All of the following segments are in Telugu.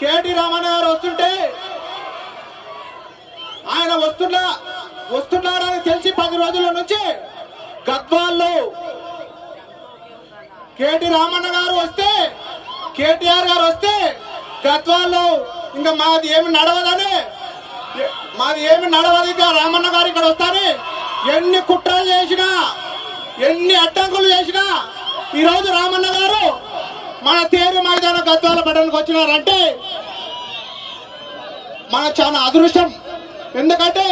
కేటి రామన్న గారు వస్తుంటే ఆయన వస్తున్నా వస్తున్నారని తెలిసి పది రోజుల నుంచి గద్వాల్లో కేటి రామన్న గారు వస్తే కేటీఆర్ గారు వస్తే గద్వాల్లో ఇంకా మాది ఏమి నడవదని మాది ఏమి నడవదు ఇంకా రామన్న గారు ఇక్కడ వస్తారని ఎన్ని కుట్రలు చేసినా ఎన్ని అడ్డంకులు చేసినా ఈరోజు రామన్న గారు మన తేరు మైదాన గద్వాల పట్టణానికి వచ్చినారంటే మన చాలా అదృష్టం. ఎందుకంటే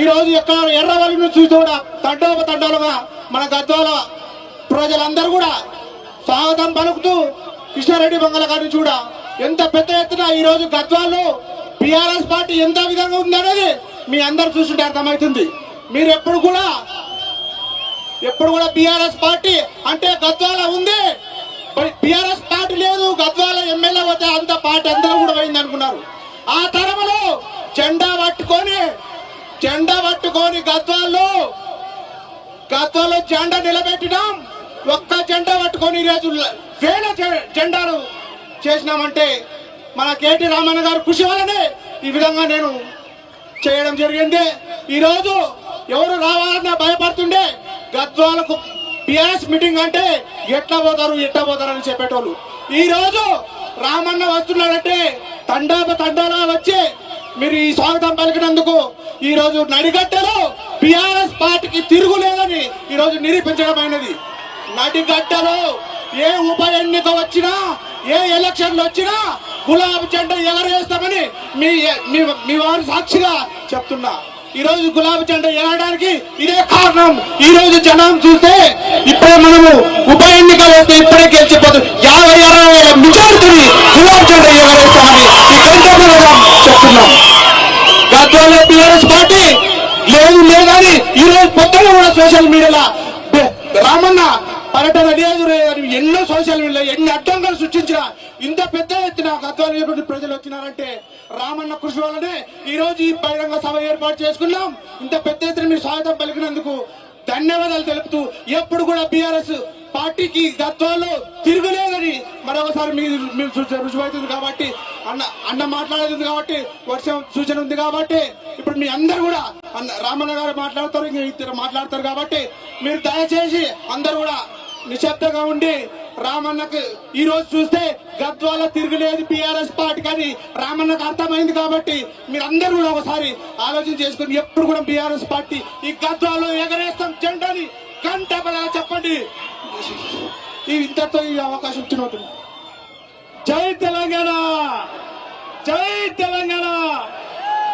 ఈరోజు రోజు ఎక్కడ ఎర్రవల్లి చూసి కూడా తండోప తండాలుగా మన గద్వాల ప్రజలందరూ కూడా స్వాగతం పలుకుతూ కృష్ణారెడ్డి బంగాళ గారి నుంచి చూడ ఎంత పెద్ద ఎత్తున ఈరోజు గద్వాల్లో బీఆర్ఎస్ పార్టీ ఎంత విధంగా ఉందనేది మీ అందరు చూస్తుంటే అర్థమవుతుంది. మీరు ఎప్పుడు కూడా ఎప్పుడు కూడా బీఆర్ఎస్ పార్టీ అంటే గద్వాల ఉంది టిఆర్ఎస్ పార్టీ లేదు గద్వాల ఎమ్మెల్యే వద్ద అంత పార్టీ అందరూ కూడా పోయింది అనుకున్నారు. ఆ తరములో జెండా పట్టుకొని జెండా పట్టుకొని గద్వాల్లో గద్వాల్లో జెండా నిలబెట్టినాం. ఒక్క జెండా పట్టుకొని ఈరోజు వేల జెండాలు చేసినామంటే మన కేటీ రామన్న గారు కృషి వల్లనే ఈ విధంగా నేను చేయడం జరిగింది. ఈరోజు ఎవరు రావాలన్నా భయపడుతుండే. గద్వాలకు పిఆర్ఎస్ మీటింగ్ అంటే ఎట్లా పోతారు ఎట్లా పోతారు అని చెప్పేటోళ్ళు. ఈ రోజు రామన్న వస్తున్నాడంటే తండాప తండాలా వచ్చి మీరు ఈ స్వాగతం పలికినందుకు ఈ రోజు నడిగట్టలో బిఆర్ఎస్ పార్టీకి తిరుగులేదని ఈ రోజు నిరూపించడమైనది. నడిగట్టలో ఏ ఉప ఎన్నిక వచ్చినా ఏ ఎలక్షన్లు వచ్చినా గులాబీ జెండా ఎగరేస్తామని మీ మీ మీ వారు సాక్షిగా చెప్తున్నా. ఈ రోజు గులాబీ జెండా ఎగరడానికి ఇదే కారణం. ఈ రోజు జనం చూస్తే ఇప్పుడే మనము ఉప ఎన్నికలు వస్తే ఇప్పుడే గెలిచిపోదు యాభై అరవై వేల మెజార్టీని గులాబీ జెండా ఎగరేస్తామని ఈ గంటపూర్వం చెప్తున్నాం. గద్వాల టీఆర్ఎస్ పార్టీ లేదు లేదని ఈ రోజు పొద్దున కూడా సోషల్ మీడియాలో రామన్న పర్యటన లేదు ఎన్నో సోషల్ మీడియా ఎన్ని అడ్డంకులు సృష్టించిన ఇంత పెద్ద ఎత్తున గద్వాలు ప్రజలు వచ్చినారంటే రామన్న కృషి వల్లనే ఈ రోజు ఈ బహిరంగ సభ ఏర్పాటు చేసుకున్నాం. ఇంత పెద్ద ఎత్తున మీరు స్వాగతం పలికినందుకు ధన్యవాదాలు తెలుపుతూ ఎప్పుడు కూడా బీఆర్ఎస్ పార్టీకి గద్వాల్లో తిరుగులేదని మరొకసారి మీరు మీరు రుజువవుతుంది కాబట్టి అన్న అన్న మాట్లాడేది కాబట్టి వర్షం సూచన ఉంది కాబట్టి ఇప్పుడు మీ అందరు కూడా అన్న రామన్న గారు మాట్లాడతారు ఇంకా ఇద్దరు మాట్లాడతారు కాబట్టి మీరు దయచేసి అందరు కూడా నిశ్శబ్దంగా ఉండి రామన్నకు ఈ రోజు చూస్తే గద్వాల తిరగలేదు పిఆర్ఎస్ పార్టీ కానీ రామన్నకు అర్థమైంది కాబట్టి మీరందరూ కూడా ఒకసారి ఆలోచన చేసుకుని ఎప్పుడు కూడా బీఆర్ఎస్ పార్టీ ఈ గద్వాలో ఎగరేస్తాం జెండాని గంట చెప్పండి. ఈ ఇంతతో ఈ అవకాశం ఇచ్చినట్టు జై తెలంగాణ! జై తెలంగాణ!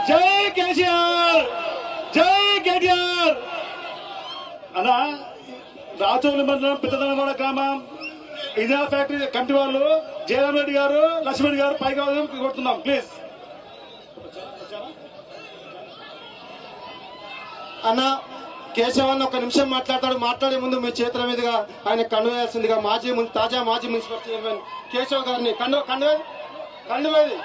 జై కేసీఆర్! జై కేటీఆర్! అలా రాచోలి మండలం పెద్దదనవాడ గ్రామం. ఇదే ఫ్యాక్టరీ కంటి వాళ్ళు. జయరామ్ రెడ్డి గారు లక్ష్మణ్ గారు పైగా కొడుతున్నాం. ప్లీజ్. అన్న కేశవాన్ని ఒక నిమిషం మాట్లాడతాడు. మాట్లాడే ముందు మీ చేతుల మీదుగా ఆయన కండువేయాల్సిందిగా మాజీ ముందు తాజా మాజీ మున్సిపల్ చైర్మన్ కేశవ్ గారిని. కండు కండు కండు వేది